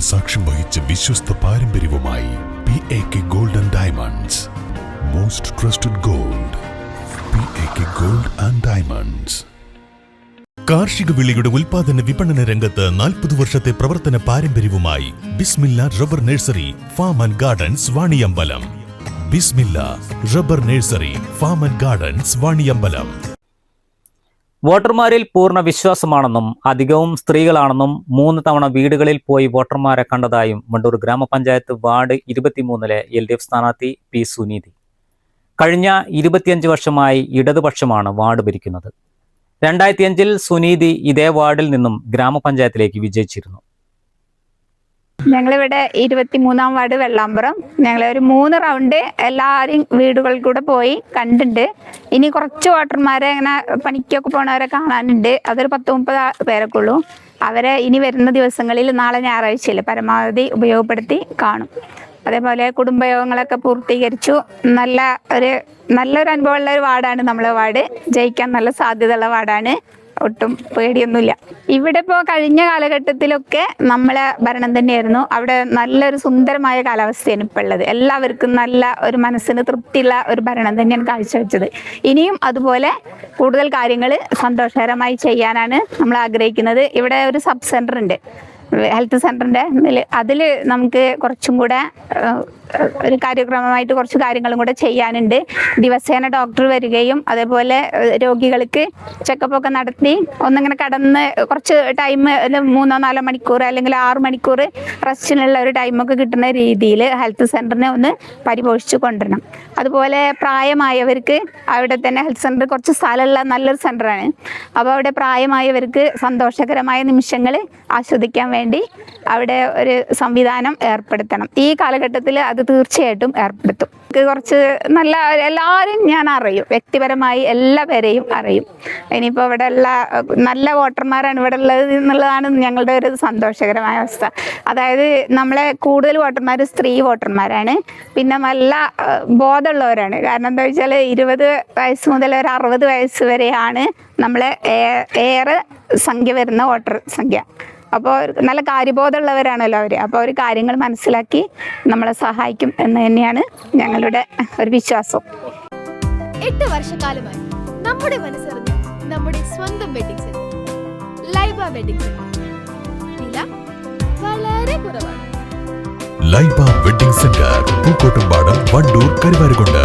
സാക്ഷ്യം വഹിച്ച വിശ്വസ്ത പാരമ്പര്യവുമായി P A K gold and diamonds most trusted gold P A K gold and diamonds കാർഷിക വിളിയുടെ ഉൽപാദന വിപണന രംഗത്ത് നാൽപ്പത് വർഷത്തെ പ്രവർത്തന പാരമ്പര്യവുമായി Bismilla rubber nursery farm and gardens Vaniyambalam. Bismilla rubber nursery farm and gardens Vaniyambalam. വോട്ടർമാരിൽ പൂർണ വിശ്വാസമാണെന്നും അധികവും സ്ത്രീകളാണെന്നും മൂന്ന് തവണ വീടുകളിൽ പോയി വോട്ടർമാരെ കണ്ടതായും വണ്ടൂർ ഗ്രാമപഞ്ചായത്ത് വാർഡ് ഇരുപത്തിമൂന്നിലെ എൽ ഡി എഫ് സ്ഥാനാർത്ഥി പി സുനീതി. കഴിഞ്ഞ ഇരുപത്തിയഞ്ച് വർഷമായി ഇടതുപക്ഷമാണ് വാർഡ് ഭരിക്കുന്നത്. രണ്ടായിരത്തിയഞ്ചിൽ സുനീതി ഇതേ വാർഡിൽ നിന്നും ഗ്രാമപഞ്ചായത്തിലേക്ക് വിജയിച്ചിരുന്നു. ഞങ്ങളിവിടെ ഇരുപത്തിമൂന്നാം വാർഡ് വെള്ളാമ്പുറം. ഞങ്ങൾ ഒരു മൂന്ന് റൗണ്ട് എല്ലാവരും വീടുകളിൽ കൂടെ പോയി കണ്ടിട്ടുണ്ട്. ഇനി കുറച്ച് വോട്ടർമാരെ ഇങ്ങനെ പണിക്കൊക്കെ പോണവരെ കാണാനുണ്ട്. അതൊരു പത്ത് മുപ്പത് പേരൊക്കെ ഉള്ളൂ അവരെ ഇനി വരുന്ന ദിവസങ്ങളിൽ നാളെ ഞായറാഴ്ചയിൽ പരമാവധി ഉപയോഗപ്പെടുത്തി കാണും. അതേപോലെ കുടുംബയോഗങ്ങളൊക്കെ പൂർത്തീകരിച്ചു. നല്ല ഒരു നല്ലൊരു അനുഭവമുള്ള ഒരു വാർഡാണ് നമ്മളെ വാർഡ്. ജയിക്കാൻ നല്ല സാധ്യതയുള്ള വാർഡാണ്. ഒട്ടും പേടിയൊന്നുമില്ല. ഇവിടെ ഇപ്പോൾ കഴിഞ്ഞ കാലഘട്ടത്തിലൊക്കെ നമ്മളെ ഭരണം തന്നെയായിരുന്നു. അവിടെ നല്ലൊരു സുന്ദരമായ കാലാവസ്ഥയാണ് ഇപ്പോൾ ഉള്ളത്. എല്ലാവർക്കും നല്ല ഒരു മനസ്സിന് തൃപ്തിയുള്ള ഒരു ഭരണം തന്നെയാണ് കാഴ്ചവെച്ചത്. ഇനിയും അതുപോലെ കൂടുതൽ കാര്യങ്ങൾ സന്തോഷകരമായി ചെയ്യാനാണ് നമ്മൾ ആഗ്രഹിക്കുന്നത്. ഇവിടെ ഒരു സബ് സെന്റർ ഉണ്ട് ഹെൽത്ത് സെന്ററിന്റെ അതിൽ നമുക്ക് കുറച്ചും കൂടെ ഒരു കാര്യക്രമമായിട്ട് കുറച്ച് കാര്യങ്ങളും കൂടെ ചെയ്യാനുണ്ട്. ദിവസേന ഡോക്ടർ വരികയും അതേപോലെ രോഗികൾക്ക് ചെക്കപ്പ് ഒക്കെ നടത്തി ഒന്നിങ്ങനെ കടന്ന് കുറച്ച് ടൈം മൂന്നോ നാലോ മണിക്കൂർ അല്ലെങ്കിൽ ആറ് മണിക്കൂർ റെസ്റ്റിനുള്ള ഒരു ടൈമൊക്കെ കിട്ടുന്ന രീതിയിൽ ഹെൽത്ത് സെന്ററിനെ ഒന്ന് പരിപോഷിച്ച് കൊണ്ടുവരണം. അതുപോലെ പ്രായമായവർക്ക് അവിടെ തന്നെ ഹെൽത്ത് സെന്റർ കുറച്ച് സ്ഥലമുള്ള നല്ലൊരു സെന്ററാണ് അപ്പോൾ അവിടെ പ്രായമായവർക്ക് സന്തോഷകരമായ നിമിഷങ്ങൾ ആസ്വദിക്കാൻ വേണ്ടി അവിടെ ഒരു സംവിധാനം ഏർപ്പെടുത്തണം. ഈ കാലഘട്ടത്തിൽ അത് തീർച്ചയായിട്ടും ഏർപ്പെടുത്തും. കുറച്ച് നല്ല എല്ലാവരും ഞാൻ അറിയും. വ്യക്തിപരമായി എല്ലാ പേരെയും അറിയും. ഇനിയിപ്പോൾ ഇവിടെ ഉള്ള നല്ല വോട്ടർമാരാണ് ഇവിടെ ഉള്ളത് എന്നുള്ളതാണ് ഞങ്ങളുടെ ഒരു സന്തോഷകരമായ അവസ്ഥ. അതായത് നമ്മളെ കൂടുതൽ വോട്ടർമാർ സ്ത്രീ വോട്ടർമാരാണ്. പിന്നെ നല്ല ബോധമുള്ളവരാണ്. കാരണം എന്താ വെച്ചാൽ ഇരുപത് വയസ്സ് മുതൽ ഒരു അറുപത് വയസ്സ് വരെയാണ് നമ്മളെ ഏറെ സംഖ്യ വരുന്ന വോട്ടർ സംഖ്യ. അപ്പോൾ നല്ല കാര്യബോധമുള്ളവരാണല്ലോ അവർ അപ്പോൾ അവർ കാര്യങ്ങൾ മനസ്സിലാക്കി നമ്മളെ സഹായിക്കും എന്ന് തന്നെയാണ് ഞങ്ങളുടെ ഒരു വിശ്വാസം. എട്ട് വർഷക്കാലമായി നമ്മുടെ മനസ്സറിഞ്ഞ് നമ്മുടെ സ്വന്തം wedding centre Laiba wedding centre വില വളരെ കുറവാണ്. Laiba wedding centre Pookkottumpadam Wandoor Karuvarakundu.